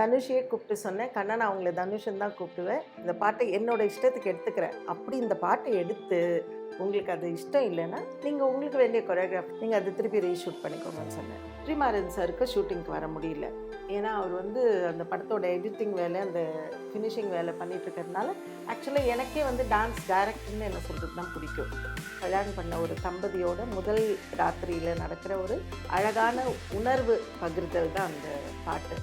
தனுஷையே கூப்பிட்டு சொன்னேன். கண்ணா நான் அவங்கள தனுஷன் தான் கூப்பிடுவேன். இந்த பாட்டை என்னோட இஷ்டத்துக்கு எடுத்துக்கிறேன். அப்படி இந்த பாட்டை எடுத்து உங்களுக்கு அது இஷ்டம் இல்லைன்னா நீங்கள் உங்களுக்கு வேண்டிய கொரியோகிராஃப் நீங்கள் அதை திருப்பி ரீஷூட் பண்ணிக்கோங்கன்னு சொன்னேன். ஸ்ரீமாரன் சாருக்கு ஷூட்டிங்க்கு வர முடியல. ஏன்னா அவர் வந்து அந்த படத்தோட எடிட்டிங் வேலை அந்த ஃபினிஷிங் வேலை பண்ணிட்டு இருக்கிறதுனால ஆக்சுவலாக எனக்கே வந்து டான்ஸ் டைரக்டர்னு என்ன சொல்கிறது தான் பிடிக்கும். கல்யாணம் பண்ண ஒரு தம்பதியோட முதல் ராத்திரியில் நடக்கிற ஒரு அழகான உணர்வு பகிர்ந்தது தான் அந்த பாட்டு.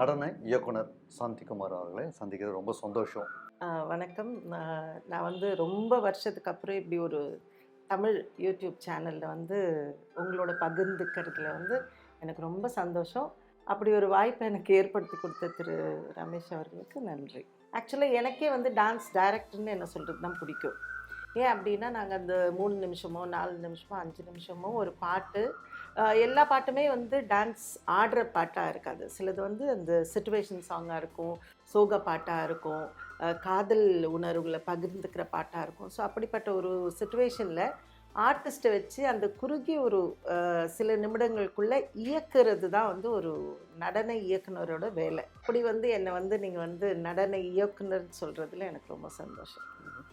நடன இயக்குனர் சாந்திகுமார் அவர்களை சந்திக்கிறது ரொம்ப சந்தோஷம். வணக்கம். நான் வந்து ரொம்ப வருஷத்துக்கு அப்புறம் இப்படி ஒரு தமிழ் யூடியூப் சேனலில் வந்து உங்களோட பகிர்ந்துக்கிறதுல வந்து எனக்கு ரொம்ப சந்தோஷம். அப்படி ஒரு வாய்ப்பை எனக்கு ஏற்படுத்தி கொடுத்த திரு ரமேஷ் அவர்களுக்கு நன்றி. ஆக்சுவலாக எனக்கே வந்து டான்ஸ் டைரக்டர்னு என்ன சொல்கிறது தான் பிடிக்கும். ஏன் அப்படின்னா நாங்கள் அந்த மூணு நிமிஷமோ நாலு நிமிஷமோ அஞ்சு நிமிஷமோ ஒரு பாட்டு எல்லா பாட்டுமே வந்து டான்ஸ் ஆடுற பாட்டாக இருக்காது. சிலது வந்து அந்த சுச்சுவேஷன் சாங்காக இருக்கும் சோக பாட்டாக இருக்கும் காதல் உணர்வுகளை பகிர்ந்துக்கிற பாட்டாக இருக்கும். ஸோ அப்படிப்பட்ட ஒரு சுச்சுவேஷனில் ஆர்டிஸ்ட்டை வச்சு அந்த குறுகிய ஒரு சில நிமிடங்களுக்குள்ளே இயக்குறது தான் வந்து ஒரு நடன இயக்குனரோட வேலை. அப்படி வந்து என்னை வந்து நீங்கள் வந்து நடன இயக்குனர்னு சொல்கிறதுல எனக்கு ரொம்ப சந்தோஷம்.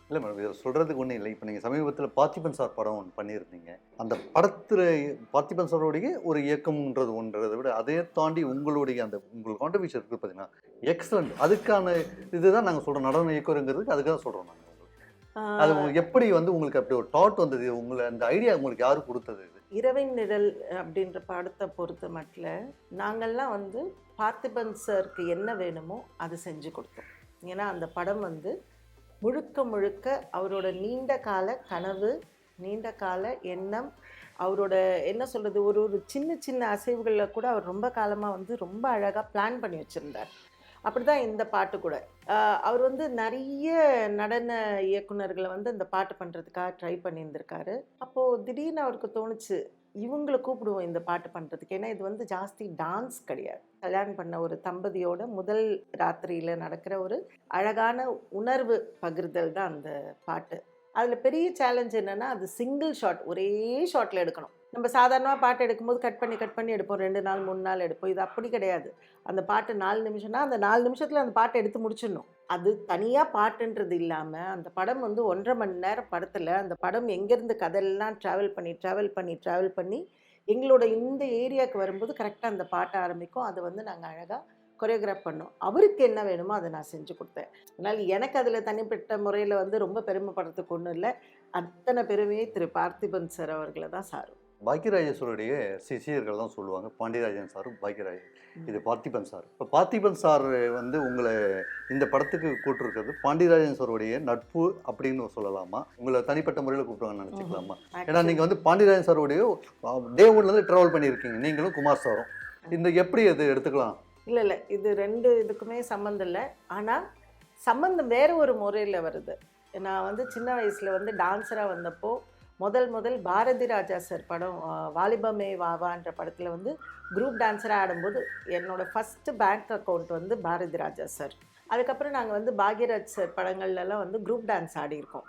இல்லை மேடம் இதில் சொல்கிறதுக்கு ஒன்றும் இல்லை. இப்போ நீங்கள் சமீபத்தில் பார்த்திபன் சார் படம் ஒன்று பண்ணியிருந்தீங்க. அந்த படத்தில் பார்த்திபன் சாரோடைய ஒரு இயக்கம்ன்றது ஒன்றதை விட அதே தாண்டி உங்களுடைய அந்த உங்களுக்கு கான்ட்ரிபியூஷன் இருக்குது பார்த்தீங்கன்னா எக்ஸலண்ட் அதுக்கான இதுதான் நாங்கள் சொல்கிறோம் நடன இயக்குறங்கிறதுக்கு அதுக்கு தான் சொல்கிறோம் நாங்கள் அது எப்படி வந்து உங்களுக்கு அப்படி ஒரு தாட் வந்தது? உங்களை அந்த ஐடியா உங்களுக்கு யாரு கொடுத்தது இது? இரவின் நிழல் அப்படின்ற படத்தை பொறுத்த மட்டும் நாங்கள்லாம் வந்து பார்த்திபன் சாருக்கு என்ன வேணுமோ அது செஞ்சு கொடுத்தோம். ஏன்னா அந்த படம் வந்து முழுக்க முழுக்க அவரோட நீண்ட கால கனவு நீண்ட கால எண்ணம் அவரோட என்ன சொல்கிறது ஒரு ஒரு சின்ன சின்ன அசைவுகளில் கூட அவர் ரொம்ப காலமாக வந்து ரொம்ப அழகாக பிளான் பண்ணி வச்சுருந்தார். அப்படி தான் இந்த பாட்டு கூட. அவர் வந்து நிறைய நடன இயக்குனர்களை வந்து இந்த பாட்டு பண்ணுறதுக்காக ட்ரை பண்ணியிருந்திருக்காரு. அப்போது திடீர்னு அவருக்கு தோணுச்சு இவங்களை கூப்பிடுவோம் இந்த பாட்டு பண்ணுறதுக்கு ஏன்னா இது வந்து ஜாஸ்தி டான்ஸ் கிடையாது. கல்யாணம் பண்ண ஒரு தம்பதியோட முதல் ராத்திரியில் நடக்கிற ஒரு அழகான உணர்வு பகிர்தல் தான் அந்த பாட்டு. அதில் பெரிய சேலஞ்ச் என்னென்னா அது சிங்கிள் ஷாட் ஒரே ஷாட்டில் எடுக்கணும். நம்ம சாதாரணமாக பாட்டு எடுக்கும்போது கட் பண்ணி கட் பண்ணி எடுப்போம். ரெண்டு நாள் மூணு நாள் எடுப்போம். இது அப்படி கிடையாது. அந்த பாட்டு நாலு நிமிஷம்னா அந்த நாலு நிமிஷத்தில் அந்த பாட்டை எடுத்து முடிச்சிடணும். அது தனியாக பாட்டுன்றது இல்லாமல் அந்த படம் வந்து ஒன்றரை மணி நேரம் படத்தில் அந்த படம் எங்கேருந்து கதையெல்லாம் ட்ராவல் பண்ணி ட்ராவல் பண்ணி ட்ராவல் பண்ணி எங்களோட இந்த ஏரியாவுக்கு வரும்போது கரெக்டாக அந்த பாட்டை ஆரம்பிக்கும். அதை வந்து நாங்கள் அழகாக கொரியோகிராஃப் பண்ணோம். அவருக்கு என்ன வேணுமோ அதை நான் செஞ்சு கொடுத்தேன். அதனால் எனக்கு அதில் தனிப்பட்ட முறையில் வந்து ரொம்ப பெருமைப்படுறதுக்கு ஒன்றும் இல்லை. அத்தனை பெருமையை திரு பார்த்திபன் சார் அவர்களை தான் சாரும். பாக்கியராஜேஸ்வருடைய சிஷியர்கள் தான் சொல்லுவாங்க. பாண்டியராஜன் சாரும் பாக்கியராஜன் இது பார்த்திபன் சார். இப்போ பார்த்திபன் சார் வந்து உங்களை இந்த படத்துக்கு கூட்டிருக்கிறது பாண்டியராஜன் சாருடைய நட்பு அப்படின்னு சொல்லலாமா? உங்களை தனிப்பட்ட முறையில் கூப்பிடுவாங்கன்னு நினச்சிக்கலாமா? ஏன்னா நீங்கள் வந்து பாண்டியராஜன் சாருடைய டே ஒன்லேருந்து ட்ராவல் பண்ணியிருக்கீங்க. நீங்களும் குமார் சாரும். இந்த எப்படி அது எடுத்துக்கலாம்? இல்லை இல்லை. இது ரெண்டு இதுக்குமே சம்மந்தம் இல்லை. ஆனால் சம்மந்தம் வேற ஒரு முறையில் வருது. நான் வந்து சின்ன வயசில் வந்து டான்ஸராக வந்தப்போ முதல் முதல் பாரதி ராஜா சார் படம் வாலிபமே வாவான்ற படத்தில் வந்து குரூப் டான்ஸராக ஆடும்போது என்னோடய ஃபஸ்ட்டு பேங்க் அக்கௌண்ட் வந்து பாரதி ராஜா சார். அதுக்கப்புறம் நாங்கள் வந்து பாக்யராஜ் சார் படங்கள்லாம் வந்து குரூப் டான்ஸ் ஆடியிருக்கோம்.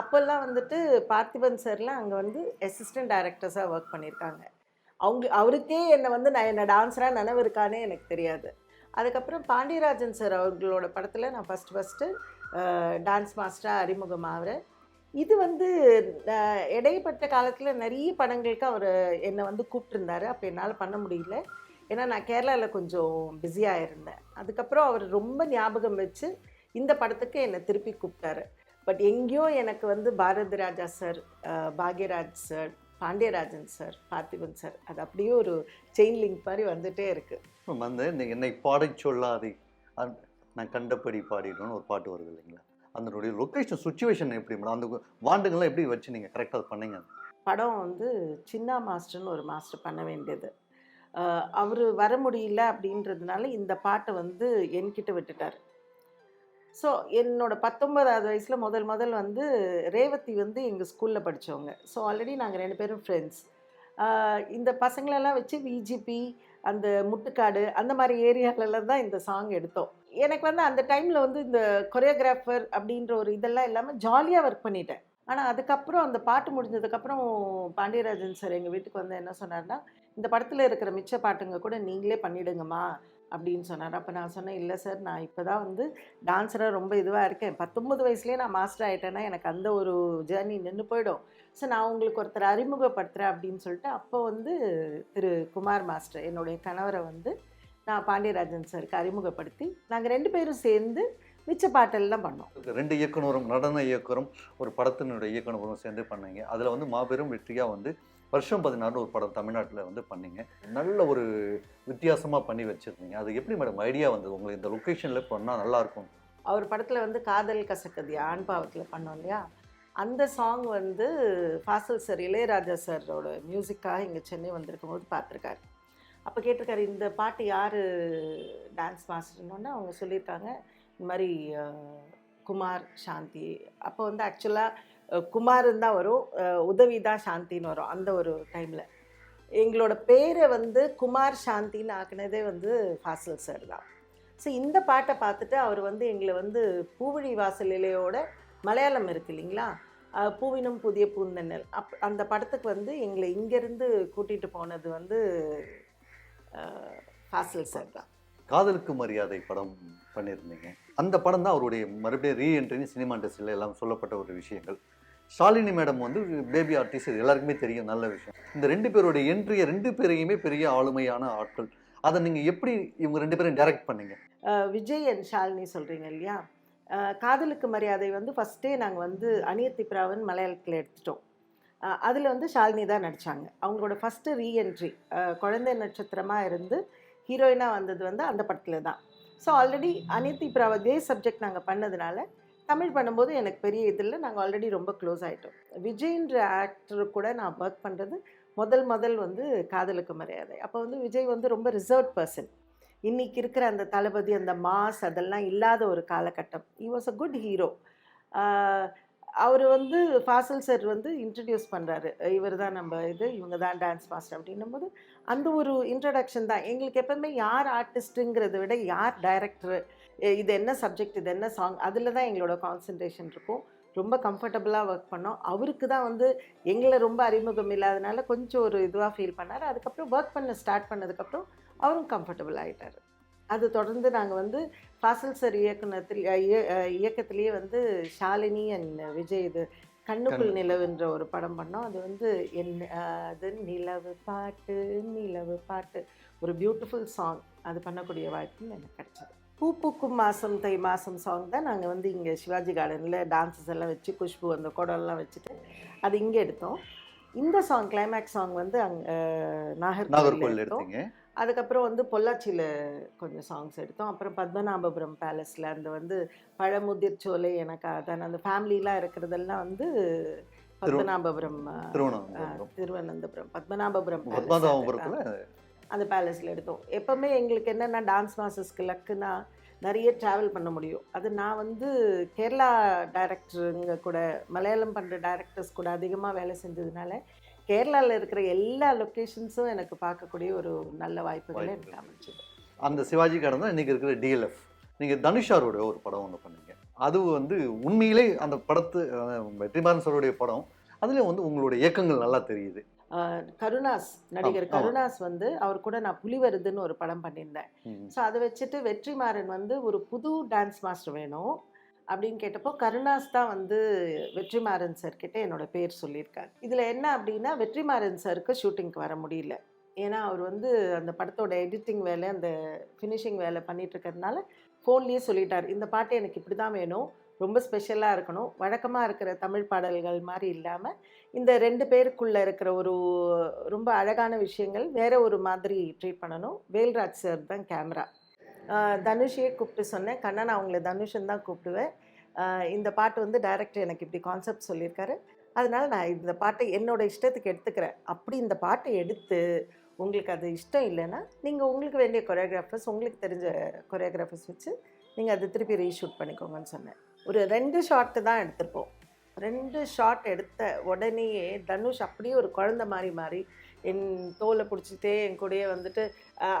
அப்போல்லாம் வந்துட்டு பார்த்திபன் சார்லாம் அங்கே வந்து அசிஸ்டன்ட் டைரக்டர்ஸாக ஒர்க் பண்ணியிருக்காங்க. அவங்க அவருக்கே என்னை வந்து நான் என்ன டான்ஸராக நினைவு இருக்கானே எனக்கு தெரியாது. அதுக்கப்புறம் பாண்டியராஜன் சார் அவர்களோட படத்தில் நான் ஃபஸ்ட்டு ஃபஸ்ட்டு டான்ஸ் மாஸ்டராக அறிமுகமாகிறேன். இது வந்து இடைப்பட்ட காலத்தில் நிறைய படங்களுக்கு அவர் என்னை வந்து கூப்பிட்டுருந்தாரு. அப்போ என்னால் பண்ண முடியல. ஏன்னா நான் கேரளாவில் கொஞ்சம் பிஸியாக இருந்தேன். அதுக்கப்புறம் அவர் ரொம்ப ஞாபகம் வச்சு இந்த படத்துக்கு என்னை திருப்பி கூப்பிட்டாரு. பட் எங்கேயோ எனக்கு வந்து Bharathi Raja sir Bhagyaraj sir Pandiarajan sir Parthiban sir அது அப்படியே ஒரு செயின் லிங்க் மாதிரி வந்துட்டே இருக்குது வந்து இந்த என்னை பாடச் சொல்லாதே. நான் கண்டபடி பாடிடணும்னு ஒரு பாட்டு வருது இல்லைங்களா? அதனுடைய லொக்கேஷன் சுச்சுவேஷன் எப்படி மேடம் அந்த வாண்டுங்கள்லாம் எப்படி வச்சு நீங்கள் கரெக்டாக பண்ணீங்க? படம் வந்து சின்ன மாஸ்டர்னு ஒரு மாஸ்டர் பண்ண வேண்டியது. அவர் வர முடியல அப்படின்றதுனால இந்த பாட்டை வந்து என்கிட்ட விட்டுட்டார். ஸோ என்னோட பத்தொன்பதாவது வயசில் முதல் முதல் வந்து ரேவதி வந்து எங்கள் ஸ்கூலில் படித்தவங்க ஸோ ஆல்ரெடி நாங்கள் ரெண்டு பேரும் ஃப்ரெண்ட்ஸ் இந்த பசங்களெல்லாம் வச்சு விஜிபி அந்த முட்டுக்காடு அந்த மாதிரி ஏரியாலலாம் தான் இந்த சாங் எடுத்தோம். எனக்கு வந்து அந்த டைமில் வந்து இந்த கொரியோகிராஃபர் அப்படின்ற ஒரு இதெல்லாம் இல்லாமல் ஜாலியாக ஒர்க் பண்ணிட்டேன். ஆனால் அதுக்கப்புறம் அந்த பாட்டு முடிஞ்சதுக்கப்புறம் பாண்டியராஜன் சார் எங்கள் வீட்டுக்கு வந்து என்ன சொன்னார்னா இந்த படத்தில் இருக்கிற மிச்ச பாட்டுங்க கூட நீங்களே பண்ணிடுங்கம்மா அப்படின்னு சொன்னார். அப்போ நான் சொன்னேன் இல்லை சார் நான் இப்போ தான் வந்து டான்ஸராக ரொம்ப இதுவாக இருக்கேன். பத்தொம்பது வயசுலேயே நான் மாஸ்டர் ஆகிட்டேன்னா எனக்கு அந்த ஒரு ஜேர்னி நின்று போயிடும். ஸோ நான் உங்களுக்கு ஒருத்தர் அறிமுகப்படுத்துகிறேன் அப்படின்னு சொல்லிட்டு அப்போ வந்து திரு குமார் மாஸ்டர் என்னுடைய கணவரை வந்து நான் பாண்டியராஜன் சாருக்கு அறிமுகப்படுத்தி நாங்கள் ரெண்டு பேரும் சேர்ந்து மிச்ச பாட்டெல்லாம் பண்ணோம். ரெண்டு இயக்குனரும் நடன இயக்குனரும் ஒரு படத்தினுடைய இயக்குனரும் சேர்ந்து பண்ணீங்க. அதில் வந்து மாபெரும் வெற்றியாக வந்து வருஷம் பதினாறு ஒரு படம் தமிழ்நாட்டில் வந்து பண்ணீங்க. நல்ல ஒரு வித்தியாசமாக பண்ணி வச்சுருந்தீங்க. அது எப்படி மேடம் ஐடியா வந்தது? உங்களுக்கு இந்த லொக்கேஷனில் பண்ணால் நல்லாயிருக்கும் அவர் படத்தில் வந்து காதல் கசக்கதி ஆண் பாவத்தில் பண்ணோம் இல்லையா? அந்த சாங் வந்து ஃபாசில் சார் இளையராஜா சாரோட மியூசிக்காக இங்கே சென்னை வந்திருக்கும் போது பார்த்துருக்காரு. அப்போ கேட்டிருக்காரு இந்த பாட்டு யார் டான்ஸ் மாஸ்டர்னோடனே அவங்க சொல்லியிருக்காங்க. இந்த மாதிரி குமார் சாந்தி. அப்போ வந்து ஆக்சுவலாக குமார்னு தான் வரும் உதவி தான் சாந்தின்னு வரும் அந்த ஒரு டைமில் எங்களோட பேரை வந்து குமார் சாந்தின்னு ஆக்குனதே வந்து ஃபாசல் சார் தான். ஸோ இந்த பாட்டை பார்த்துட்டு அவர் வந்து எங்களை வந்து பூவழி வாசலிலையோட மலையாளம் இருக்கு இல்லைங்களா? பூவினும் புதிய பூந்தன்னல் அப் அந்த படத்துக்கு வந்து எங்களை இங்கேருந்து கூட்டிகிட்டு போனது வந்து ஃபாசில் சார் தான். காதலுக்கு மரியாதை படம் பண்ணியிருந்தீங்க. அந்த படம் தான் அவருடைய மறுபடியும் ரீஎன்ட்ரின்னு சினிமா இண்டஸ்ட்ரியில் எல்லாம் சொல்லப்பட்ட ஒரு விஷயங்கள். ஷாலினி மேடம் வந்து பேபி ஆர்டிஸ்ட் இது எல்லாருக்குமே தெரியும் நல்ல விஷயம். இந்த ரெண்டு பேருடைய என்ட்ரியை ரெண்டு பேரையுமே பெரிய ஆளுமையான ஆட்கள். அதை நீங்கள் எப்படி இவங்க ரெண்டு பேரும் டைரக்ட் பண்ணீங்க? விஜய் அண்ட் ஷாலினி சொல்கிறீங்க இல்லையா? காதலுக்கு மரியாதை வந்து ஃபஸ்ட்டே நாங்கள் வந்து அணியத்திப்ராவன் மலையாளத்தில் எடுத்துட்டோம். அதில் வந்து ஷாலினி தான் நடித்தாங்க அவங்களோட ஃபஸ்ட்டு ரீஎன்ட்ரி குழந்தை நட்சத்திரமாக இருந்து ஹீரோயினாக வந்தது வந்து அந்த படத்தில் தான். ஸோ ஆல்ரெடி அனித்தி இப்போ அதே சப்ஜெக்ட் நாங்கள் பண்ணதுனால தமிழ் பண்ணும்போது எனக்கு பெரிய இதில் நாங்கள் ஆல்ரெடி ரொம்ப க்ளோஸ் ஆகிட்டோம் விஜய்ன்ற ஆக்டர் கூட நான் ஒர்க் பண்ணுறது முதல் முதல் வந்து காதலுக்கு மரியாதை. அப்போ வந்து விஜய் வந்து ரொம்ப ரிசர்வ் பர்சன் இன்றைக்கி இருக்கிற அந்த தளபதி அந்த மாஸ் அதெல்லாம் இல்லாத ஒரு காலகட்டம். He was a good hero அவர் வந்து ஃபாசல் சார் வந்து இன்ட்ரடியூஸ் பண்ணுறாரு இவர் தான் நம்ம இது இவங்க தான் டான்ஸ் மாஸ்டர் அப்படின்னும் போது அந்த ஒரு இன்ட்ரடக்ஷன் தான். எங்களுக்கு எப்போவுமே யார் ஆர்டிஸ்ட்டுங்கிறத விட யார் டைரக்டரு இது என்ன சப்ஜெக்ட் இது என்ன சாங் அதில் தான் எங்களோட கான்சன்ட்ரேஷன் இருக்கும். ரொம்ப கம்ஃபர்டபுளாக ஒர்க் பண்ணோம். அவருக்கு தான் வந்து எங்களை ரொம்ப அறிமுகம் இல்லாதனால கொஞ்சம் ஒரு இதுவாக ஃபீல் பண்ணார். அதுக்கப்புறம் ஒர்க் பண்ண ஸ்டார்ட் பண்ணதுக்கப்புறம் அவரும் கம்ஃபர்டபுள் ஆகிட்டார் அது தொடர்ந்து நாங்கள் வந்து ஃபாசில் சார் இயக்குனத்தில் இயக்கத்திலேயே வந்து ஷாலினி அண்ட் விஜய் இது கண்ணுக்குள் கண்ணு. நிலவுன்ற ஒரு படம் பண்ணோம். அது வந்து என் அது நிலவு பாட்டு நிலவு பாட்டு. ஒரு பியூட்டிஃபுல் சாங் அது பண்ணக்கூடிய வாய்ப்பு எனக்கு கிடைச்சது. பூ பூக்கும் மாதம் தை மாதம் சாங் தான் நாங்கள் வந்து இங்கே சிவாஜி கார்டனில் டான்ஸஸ் எல்லாம் வச்சு குஷ்பு அந்த குடம்லாம் வச்சுட்டு அது இங்கே எடுத்தோம். இந்த சாங் கிளைமேக்ஸ் சாங் வந்து அங்கே நாகர்கோவில் எடுத்தோம். அதுக்கப்புறம் வந்து பொள்ளாச்சியில் கொஞ்சம் சாங்ஸ் எடுத்தோம். அப்புறம் பத்மநாபபுரம் பேலஸில் அந்த வந்து பழமுதிர் சோலை எனக்கு அதான் அந்த ஃபேமிலிலாம் இருக்கிறதெல்லாம் வந்து பத்மநாபபுரம் திருவனந்தபுரம். பத்மநாபபுரம் அந்த பேலஸில் எடுத்தோம். எப்போவுமே எங்களுக்கு என்னென்னா டான்ஸ் மாஸ்டர்ஸ்க்கு லக்குனா நிறைய ட்ராவல் பண்ண முடியும். அது நான் வந்து கேரளா டைரக்டருங்க கூட மலையாளம் பண்ணுற டைரக்டர்ஸ் கூட அதிகமாக வேலை செஞ்சதுனால கேரளாவில் இருக்கிற எல்லா லொக்கேஷன்ஸும் எனக்கு பார்க்கக்கூடிய ஒரு நல்ல வாய்ப்புகளை எனக்கு. அமைச்சது அந்த சிவாஜி கார்டன் தான் இன்னைக்கு இருக்கிற டிஎல்எஃப் நீங்கள் தனுஷாரோட ஒரு படம் ஒன்று பண்ணீங்க. அது வந்து உண்மையிலே அந்த படத்து வெற்றிமாறன் சாருடைய படம். அதுலேயும் வந்து உங்களுடைய இயக்கங்கள் நல்லா தெரியுது. கருணாஸ் நடிகர். கருணாஸ் வந்து அவர் கூட நான் புலிவருதுன்னு ஒரு படம் பண்ணியிருந்தேன். ஸோ அதை வச்சுட்டு வெற்றிமாறன் வந்து ஒரு புது டான்ஸ் மாஸ்டர் வேணும். அப்படின்னு கேட்டப்போ கருணாஸ் தான் வந்து வெற்றிமாறன் சார் கிட்ட என்னோட பேர் சொல்லியிருக்காரு. இதில் என்ன அப்படின்னா வெற்றிமாறன் சாருக்கு ஷூட்டிங்க்கு வர முடியல. ஏன்னா அவர் வந்து அந்த படத்தோட எடிட்டிங் வேலை அந்த ஃபினிஷிங் வேலை பண்ணிகிட்ருக்கறதுனால இருக்கிறதுனால ஃபோன்லேயே சொல்லிட்டார். இந்த பாட்டு எனக்கு இப்படி தான் வேணும். ரொம்ப ஸ்பெஷலாக இருக்கணும். வழக்கமாக இருக்கிற தமிழ் பாடல்கள் மாதிரி இல்லாமல் இந்த ரெண்டு பேருக்குள்ளே இருக்கிற ஒரு ரொம்ப அழகான விஷயங்கள் வேறு ஒரு மாதிரி ட்ரீட் பண்ணணும். வேல்ராஜ் சார் தான் கேமரா தனுஷையே கூப்பிட்டு சொன்னேன். கண்ணன் அவங்கள தனுஷன் தான் கூப்பிடுவேன். இந்த பாட்டு வந்து டைரக்டர் எனக்கு இப்படி கான்செப்ட் சொல்லியிருக்காரு. அதனால் நான் இந்த பாட்டை என்னோட இஷ்டத்துக்கு எடுத்துக்கிறேன். அப்படி இந்த பாட்டை எடுத்து உங்களுக்கு அது இஷ்டம் இல்லைன்னா நீங்கள் உங்களுக்கு வேண்டிய கொரியோகிராஃபர்ஸ் உங்களுக்கு தெரிஞ்ச கொரியோகிராஃபர்ஸ் வச்சு நீங்கள் அதை திருப்பி ரீஷூட் பண்ணிக்கோங்கன்னு சொன்னேன். ஒரு ரெண்டு ஷார்ட்டு தான் எடுத்திருப்போம். ரெண்டு ஷாட் எடுத்த உடனேயே தனுஷ் அப்படியே ஒரு குழந்தை மாதிரி மாறி என் தோலை பிடிச்சிட்டே என் கூடயே வந்துட்டு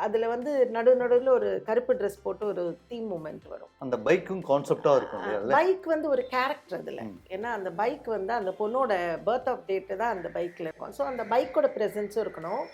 அதில் வந்து நடு நடுவில் ஒரு கருப்பு ட்ரெஸ் போட்டு ஒரு தீம் மூமெண்ட் வரும். அந்த பைக்கும் கான்செப்டா இருக்கும் பைக் வந்து ஒரு கேரக்டர் அதில். ஏன்னா அந்த பைக் வந்து அந்த பொண்ணோட பர்த் ஆஃப் டேட்டு தான் அந்த பைக்கில் இருக்கும். ஸோ அந்த பைக்கோட ப்ரெசன்ஸும் இருக்கணும்.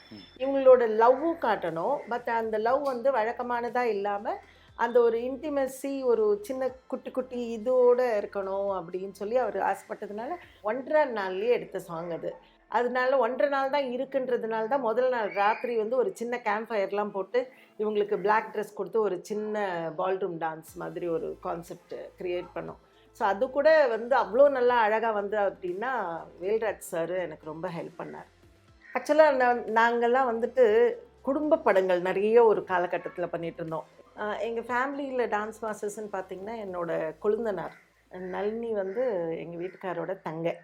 இவங்களோட லவ்வும் காட்டணும். பட் அந்த லவ் வந்து வழக்கமானதாக இல்லாமல் அந்த ஒரு இன்டிமெசி ஒரு சின்ன குட்டி குட்டி இதோட இருக்கணும் அப்படின்னு சொல்லி அவர் ஆசைப்பட்டதுனால ஒன்றரை நாள்லேயே எடுத்த சாங் அது. அதனால ஒன்றரை நாள் தான் இருக்குன்றதுனால தான் முதல் நாள் ராத்திரி வந்து ஒரு சின்ன கேம்ப் ஃபயர்லாம் போட்டு இவங்களுக்கு பிளாக் ட்ரெஸ் கொடுத்து ஒரு சின்ன பால்ரூம் டான்ஸ் மாதிரி ஒரு கான்செப்ட் க்ரியேட் பண்ணோம். ஸோ அது கூட வந்து அவ்வளோ நல்லா அழகாக வந்து அப்படின்னா வேல்ராஜ் சார் எனக்கு ரொம்ப ஹெல்ப் பண்ணார். ஆக்சுவலாக நாங்கள்லாம் வந்துட்டு குடும்ப படங்கள் நிறைய ஒரு காலகட்டத்தில் பண்ணிகிட்டு இருந்தோம். எங்கள் ஃபேமிலியில் டான்ஸ் மாஸ்டர்ஸ்ன்னு பார்த்தீங்கன்னா என்னோட கொழுந்தனார். நளினி வந்து எங்கள் வீட்டுக்காரோட தங்கை.